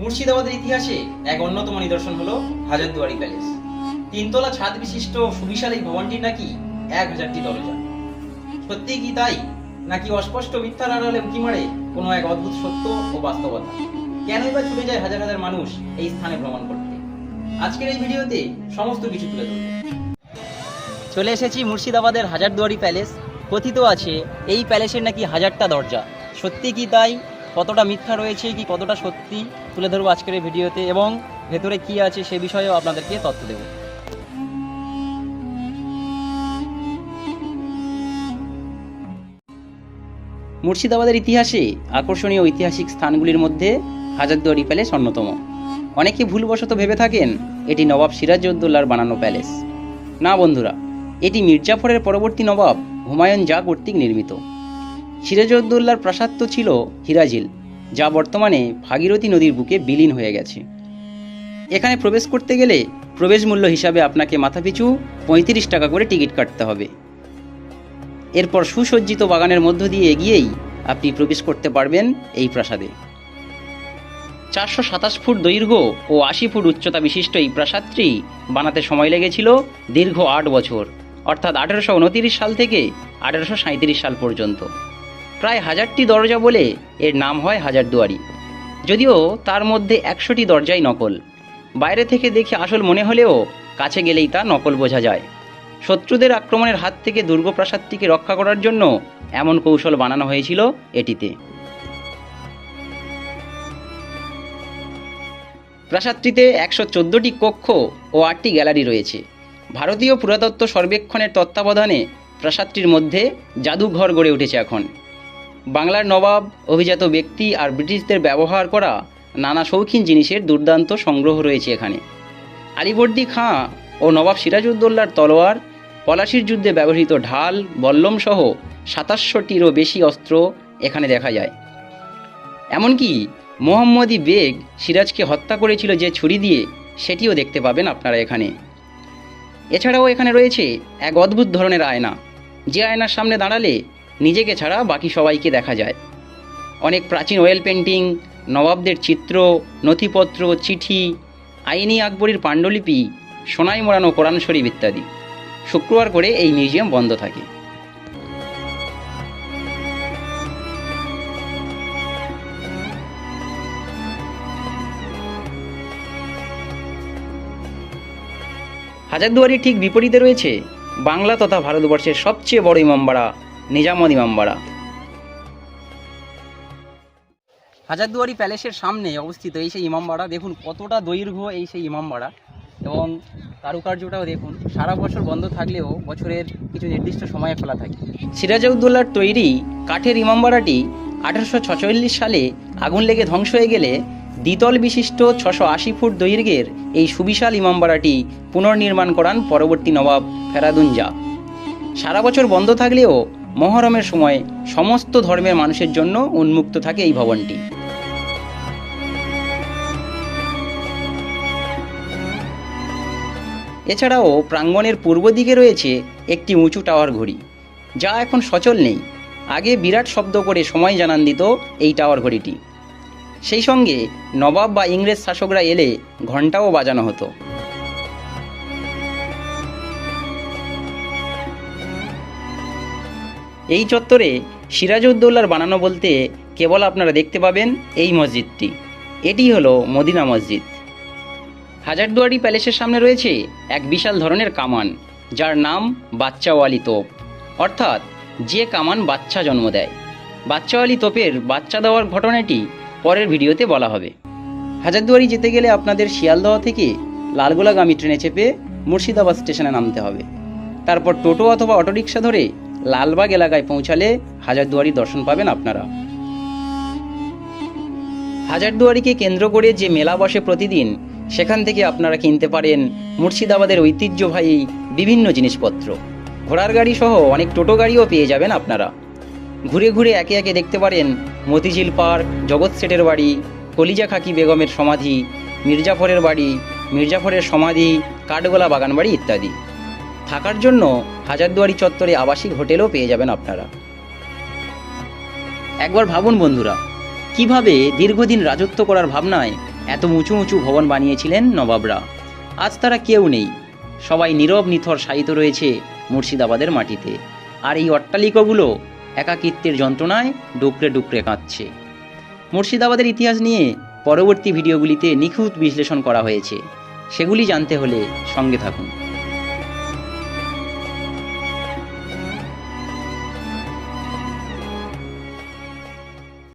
মুর্শিদাবাদের ইতিহাসে এক অন্যতম নিদর্শন হলো হাজারদুয়ারি প্যালেস। তিনতলা ছাদ বিশিষ্ট সুবিশাল এই ভবনটির নাকি এক হাজারটি দরজা। সত্যি কি তাই? নাকি অস্পষ্ট মিথ্যার আড়ালে উঁকি মারে কোনো এক অদ্ভুত সত্য ও বাস্তবতা? কেনই বা ছুটে যায় হাজার হাজার মানুষ এই স্থানে ভ্রমণ করতে? আজকের এই ভিডিওতে সমস্ত কিছু তুলে চলে এসেছি মুর্শিদাবাদের হাজারদুয়ারি প্যালেস। কথিত আছে, এই প্যালেসের নাকি হাজারটা দরজা। সত্যি কি তাই? কতটা মিথ্যা রয়েছে কি কতটা সত্যি? তুলে ধরবো আজকের এই ভিডিওতে এবং ভেতরে কি আছে সে বিষয়েও আপনাদেরকে তথ্য দেবো। মুর্শিদাবাদের ইতিহাসে আকর্ষণীয় ঐতিহাসিক স্থানগুলির মধ্যে হাজারদুয়ারি প্যালেস অন্যতম। অনেকে ভুলবশত ভেবে থাকেন, এটি নবাব সিরাজউদ্দৌলার বানানো প্যালেস। না বন্ধুরা, এটি মির্জাফরের পরবর্তী নবাব হুমায়ুন জা কর্তৃক নির্মিত। সিরাজউদ্দৌলার প্রাসাদ তো ছিল হিরাজিল যা বর্তমানে ভাগীরথী নদীর বুকে বিলীন হয়ে গেছে। এখানে প্রবেশ করতে গেলে প্রবেশ মূল্য হিসাবে আপনাকে মাথাপিছু পঁয়ত্রিশ টাকা করে টিকিট কাটতে হবে। এরপর সুসজ্জিত বাগানের মধ্য দিয়ে এগিয়েই আপনি প্রবেশ করতে পারবেন এই প্রাসাদে। চারশো সাতাশ ফুট দৈর্ঘ্য ও আশি ফুট উচ্চতা বিশিষ্ট এই প্রাসাদটি বানাতে সময় লেগেছিল দীর্ঘ আট বছর, অর্থাৎ আঠেরোশো সাল থেকে আঠেরোশো সাল পর্যন্ত। প্রায় হাজারটি দরজা বলে এর নাম হয় হাজারদুয়ারি। যদিও তার মধ্যে একশোটি দরজাই নকল। বাইরে থেকে দেখে আসল মনে হলেও কাছে গেলেই তা নকল বোঝা যায়। শত্রুদের আক্রমণের হাত থেকে দুর্গপ্রাসাদটিকে রক্ষা করার জন্য এমন কৌশল বানানো হয়েছিল এটিতে। প্রাসাদটিতে একশো চোদ্দোটি কক্ষ ও আটটি গ্যালারি রয়েছে। ভারতীয় পুরাতত্ত্ব সর্বেক্ষণের তত্ত্বাবধানে প্রাসাদটির মধ্যে জাদুঘর গড়ে উঠেছে এখন। বাংলার নবাব, অভিজাত ব্যক্তি আর ব্রিটিশদের ব্যবহার করা নানা শৌখিন জিনিসের দুর্দান্ত সংগ্রহ রয়েছে এখানে। আলিবর্দি খাঁ ও নবাব সিরাজউদ্দৌলার তলোয়ার, পলাশির যুদ্ধে ব্যবহৃত ঢাল, বল্লম সহ সাতাশশোটিরও বেশি অস্ত্র এখানে দেখা যায়। এমনকি মোহাম্মদী বেগ সিরাজকে হত্যা করেছিল যে ছুরি দিয়ে, সেটিও দেখতে পাবেন আপনারা এখানে। এছাড়াও এখানে রয়েছে এক অদ্ভুত ধরনের আয়না। যে আয়নার সামনে দাঁড়ালে নিজেকে ছাড়া বাকি সবাইকে দেখা যায়। অনেক প্রাচীন ওয়েল পেন্টিং নবাবদের চিত্র, নথিপত্র, চিঠি, আইনি আকবরীর পাণ্ডুলিপি, সোনাই মোড়ানো কোরআন শরীফ ইত্যাদি। শুক্রবার করে এই মিউজিয়াম বন্ধ থাকে। হাজারদুয়ারির ঠিক বিপরীতে রয়েছে বাংলা তথা ভারতবর্ষের সবচেয়ে বড় ইমামবাড়া নিজামত ইমামবাড়া হাজারদুয়ারি প্যালেসের সামনে অবস্থিত এই সেই ইমামবাড়া দেখুন কতটা দৈর্ঘ্য এই সেই ইমামবাড়া এবং কারুকার্যটাও দেখুন। সারা বছর বন্ধ থাকলেও বছরের কিছু নির্দিষ্ট সময়ে খোলা থাকে। সিরাজউদ্দৌলার তৈরি কাঠের ইমামবাড়াটি আঠারোশো ছচল্লিশ সালে আগুন লেগে ধ্বংস হয়ে গেলে দ্বিতল বিশিষ্ট ছশো আশি ফুট দৈর্ঘ্যের এই সুবিশাল ইমামবাড়াটি পুনর্নির্মাণ করান পরবর্তী নবাব ফেরাদুনজা সারা বছর বন্ধ থাকলেও মহরমের সময় সমস্ত ধর্মের মানুষের জন্য উন্মুক্ত থাকে এই ভবনটি। এছাড়াও প্রাঙ্গণের পূর্ব দিকে রয়েছে একটি উঁচু টাওয়ার ঘড়ি, যা এখন সচল নেই। আগে বিরাট শব্দ করে সময় জানান দিত এই টাওয়ার ঘড়িটি। সেই সঙ্গে নবাব বা ইংরেজ শাসকরা এলে ঘণ্টাও বাজানো হতো। এই চত্বরে সিরাজউদ্দৌলার বানানো বলতে কেবল আপনারা দেখতে পাবেন এই মসজিদটি। এটি হলো মদিনা মসজিদ। হাজারদুয়ারি প্যালেসের সামনে রয়েছে এক বিশাল ধরনের কামান, যার নাম বাচ্চাওয়ালি তোপ। অর্থাৎ যে কামান বাচ্চা জন্ম দেয়। বাচ্চাওয়ালি তোপের বাচ্চা দেওয়ার ঘটনাটি পরের ভিডিওতে বলা হবে। হাজারদুয়ারি যেতে গেলে আপনাদের শিয়ালদহ থেকে লালগোলাগামী ট্রেনে চেপে মুর্শিদাবাদ স্টেশনে নামতে হবে। তারপর টোটো অথবা অটোরিকশা ধরে লালবাগ এলাকায় পৌঁছালে হাজারদুয়ারি দর্শন পাবেন আপনারা। হাজারদুয়ারিকে কেন্দ্র করে যে মেলা বসে প্রতিদিন, সেখান থেকে আপনারা কিনতে পারেন মুর্শিদাবাদের ঐতিহ্যবাহী বিভিন্ন জিনিসপত্র। ঘোড়ার গাড়ি সহ অনেক টোটো গাড়িও পেয়ে যাবেন আপনারা। ঘুরে ঘুরে একে একে দেখতে পারেন মতিঝিল পার্ক, জগৎ সেটের বাড়ি, কলিজা খাকি বেগমের সমাধি, মির্জাফরের বাড়ি, মির্জাফরের সমাধি, কাঠগোলা বাগান বাড়ি ইত্যাদি। থাকার জন্য হাজারদুয়ারি চত্বরে আবাসিক হোটেলও পেয়ে যাবেন আপনারা। একবার ভাবুন বন্ধুরা, কীভাবে দীর্ঘদিন রাজত্ব করার ভাবনায় এত উঁচু উঁচু ভবন বানিয়েছিলেন নবাবরা? আজ তারা কেউ নেই, সবাই নীরব নিথর শায়িত রয়েছে মুর্শিদাবাদের মাটিতে। আর এই অট্টালিকাগুলো একাকিত্বের যন্ত্রণায় ডুকরে ডুকরে কাঁদছে। মুর্শিদাবাদের ইতিহাস নিয়ে পরবর্তী ভিডিওগুলিতে নিখুঁত বিশ্লেষণ করা হয়েছে। সেগুলি জানতে হলে সঙ্গে থাকুন।